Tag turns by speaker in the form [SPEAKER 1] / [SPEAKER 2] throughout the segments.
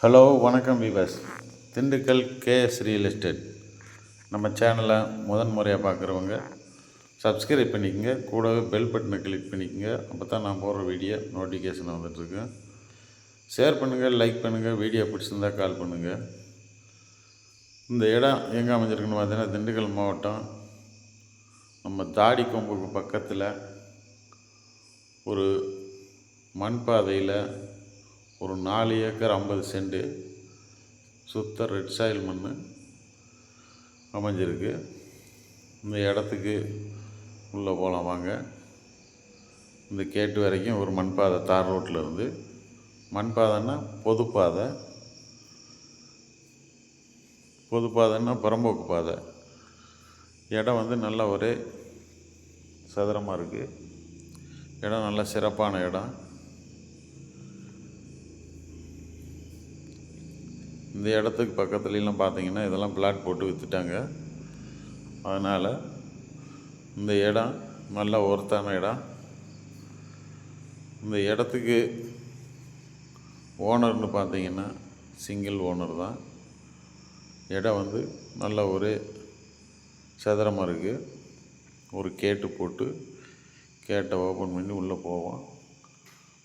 [SPEAKER 1] Hello வணக்கம் Vivas Dindigul KS real estate. நம்ம சேனலை முதன் முறையாக பார்க்குறவங்க சப்ஸ்கிரைப் பண்ணிக்கங்க. கூடவே பெல் பட்டனை கிளிக் பண்ணிக்கோங்க. அப்போ தான் நான் போடுற வீடியோ நோட்டிஃபிகேஷன் வந்துட்டுருக்கு. ஷேர் பண்ணுங்கள் லைக் பண்ணுங்கள் வீடியோ பிடிச்சிருந்தா கால் பண்ணுங்கள் இந்த இடம் எங்கே அமைஞ்சிருக்குன்னு பார்த்தீங்கன்னா திண்டுக்கல் மாவட்டம். நம்ம தாடி கொம்புக்கு பக்கத்தில் ஒரு மண் பாதையில் ஒரு நாலு ஏக்கர் ஐம்பது சென்டு சுத்த ரெட் சாயில் மண் அமைஞ்சிருக்கு. இந்த இடத்துக்கு உள்ளே போகலாம் வாங்க. இந்த கேட்டு வரைக்கும் ஒரு மண் பாதை தார் ரோட்டில் இருந்து. மண் பாதைன்னா பொதுப்பாதை. பொதுப்பாதைன்னா புறம்போக்கு பாதை. இடம் வந்து நல்ல ஒரே சதுரமாக இருக்குது இடம் நல்ல சிறப்பான இடம். இந்த இடத்துக்கு பக்கத்துலலாம் பார்த்தீங்கன்னா இதெல்லாம் பிளாட் போட்டு விற்றுட்டாங்க அதனால் இந்த இடம் நல்ல ஒர்த்தான இடம். இந்த இடத்துக்கு ஓனர்னு பார்த்தீங்கன்னா சிங்கிள் ஓனர் தான். இடம் வந்து நல்ல ஒரு சதுரமாக இருக்குது ஒரு கேட்டு போட்டு கேட்டை ஓப்பன் பண்ணி உள்ளே போவோம்.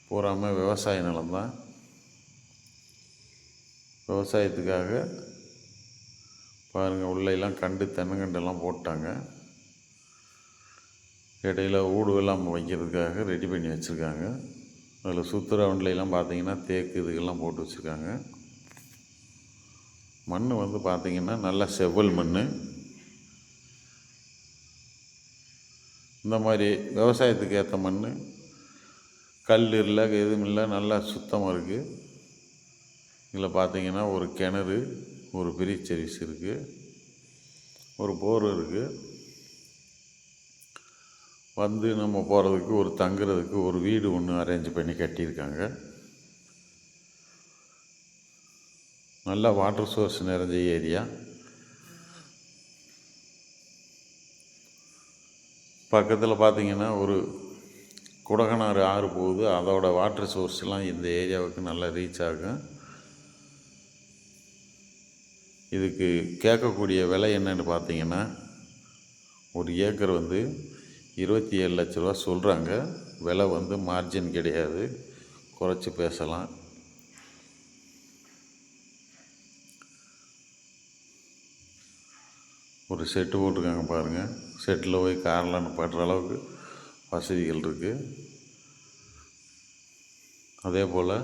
[SPEAKER 1] பூராமல் விவசாய நிலம்தான் விவசாயத்துக்காக பாருங்கள் உள்ளெல்லாம் கண்டு தென்னங்கண்டெல்லாம் போட்டாங்க. இடையில ஊடுவெல்லாம் வைக்கிறதுக்காக ரெடி பண்ணி வச்சுருக்காங்க. அதில் சுற்றுறவுண்ட்லாம் பார்த்தீங்கன்னா தேக்கு இதுக்கெல்லாம் போட்டு வச்சுருக்காங்க. மண் வந்து பார்த்தீங்கன்னா நல்ல செவ்வல் மண் இந்த மாதிரி விவசாயத்துக்கு ஏற்ற மண் கல் இல்லை எதுவும் இல்லை நல்லா சுத்தமாக இருக்குது இதில் பார்த்தீங்கன்னா ஒரு கிணறு ஒரு பெரிய சர்வீஸ் இருக்குது ஒரு போர் இருக்குது வந்து நம்ம போகிறதுக்கு ஒரு தங்குறதுக்கு ஒரு வீடு ஒன்று அரேஞ்ச் பண்ணி கட்டியிருக்காங்க. நல்ல வாட்டர் சோர்ஸ் நிறைஞ்ச ஏரியா. பக்கத்தில் பார்த்தீங்கன்னா ஒரு குடகனாறு ஆறு போகுது. அதோட வாட்டர் சோர்ஸ்லாம் இந்த ஏரியாவுக்கு நல்லா ரீச் ஆகும். இதுக்கு கேட்கக்கூடிய விலை என்னன்னு பார்த்தீங்கன்னா ஒரு ஏக்கர் வந்து இருபத்தி ஏழு லட்ச ரூபா சொல்கிறாங்க விலை வந்து மார்ஜின் கிடையாது. குறைச்சி பேசலாம். ஒரு செட்டு போட்டிருக்காங்க பாருங்கள் செட்டில் போய் காரில் படுற அளவுக்கு வசதிகள் இருக்குது அதே போல்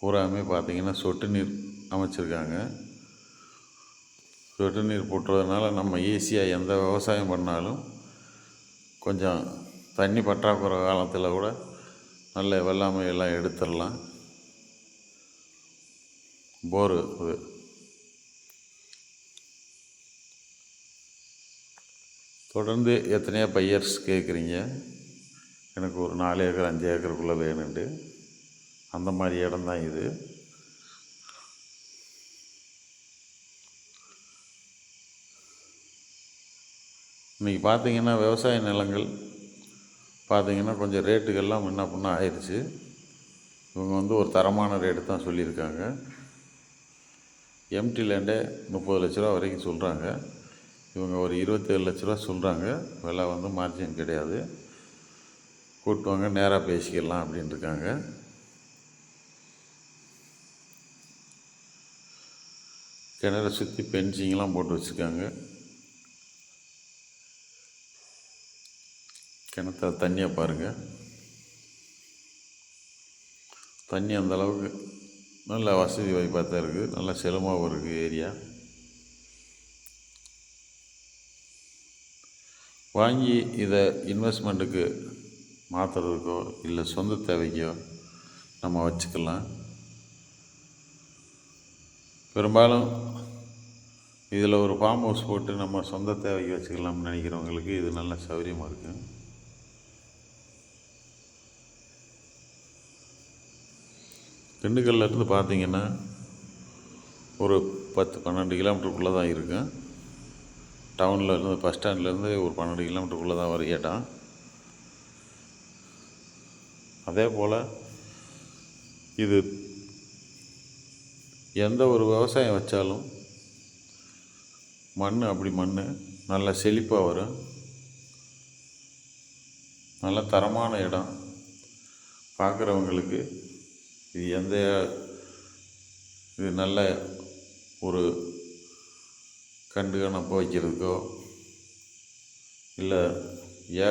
[SPEAKER 1] பூராமே பார்த்திங்கன்னா சொட்டு நீர் அமைச்சிருக்காங்க. சொட்டு நீர் போட்டுறதுனால நம்ம ஈஸியாக எந்த விவசாயம் பண்ணாலும் கொஞ்சம் தண்ணி பற்றாக்குறை காலத்தில் கூட நல்ல வெள்ளாமை எல்லாம் எடுத்துடலாம். போரு இது. தொடர்ந்து எத்தனையோ பையர்ஸ் கேட்குறீங்க எனக்கு ஒரு நாலு ஏக்கர் அஞ்சு ஏக்கருக்குள்ளே வேணுண்டு. அந்த மாதிரி இடம் தான் இது. இன்றைக்கி பார்த்திங்கன்னா விவசாய நிலங்கள் பார்த்திங்கன்னா கொஞ்சம் ரேட்டுகள்லாம் முன்ன பின்ன ஆயிடுச்சு. இவங்க வந்து ஒரு தரமான ரேட்டு தான் சொல்லியிருக்காங்க. எம்டி லேண்டே முப்பது லட்ச ரூபா வரைக்கும் சொல்கிறாங்க இவங்க ஒரு இருபத்தேழு லட்ச ரூபா சொல்கிறாங்க விலை வந்து மார்ஜின் கிடையாது. கூட்டுவாங்க நேராக பேசிக்கலாம் அப்படின்னு இருக்காங்க. கிணறு சுற்றி பென்சிங்லாம் போட்டு வச்சுருக்காங்க. கிணத்துல தண்ணியை பாருங்கள் தண்ணி அந்தளவுக்கு நல்ல வசதி வாய்ப்பாக தான் இருக்குது நல்ல செலமாகவும் இருக்குது ஏரியா. வாங்கி இதை இன்வெஸ்ட்மெண்ட்டுக்கு மாற்றுறதுக்கோ இல்லை சொந்த தேவைக்கோ நம்ம வச்சுக்கலாம். பெரும்பாலும் இதில் ஒரு ஃபார்ம் ஹவுஸ் போட்டு நம்ம சொந்த தேவைக்கு வச்சுக்கலாம்னு நினைக்கிறவங்களுக்கு இது நல்ல சௌகரியமாக இருக்குது திண்டுக்கல்லேருந்து பார்த்தீங்கன்னா ஒரு பத்து பன்னெண்டு கிலோமீட்டருக்குள்ளே தான் இருக்கும். டவுனில் இருந்து பஸ் ஸ்டாண்ட்லேருந்து ஒரு பன்னெண்டு கிலோமீட்டருக்குள்ளே தான் வரும் இடம். அதே போல் இது எந்த ஒரு விவசாயம் வச்சாலும் மண் அப்படி மண் நல்ல செழிப்பாக வரும். நல்ல தரமான இடம். பார்க்குறவங்களுக்கு இது எந்த இது நல்ல ஒரு கண்டு கணப்பு வைக்கிறதுக்கோ இல்லை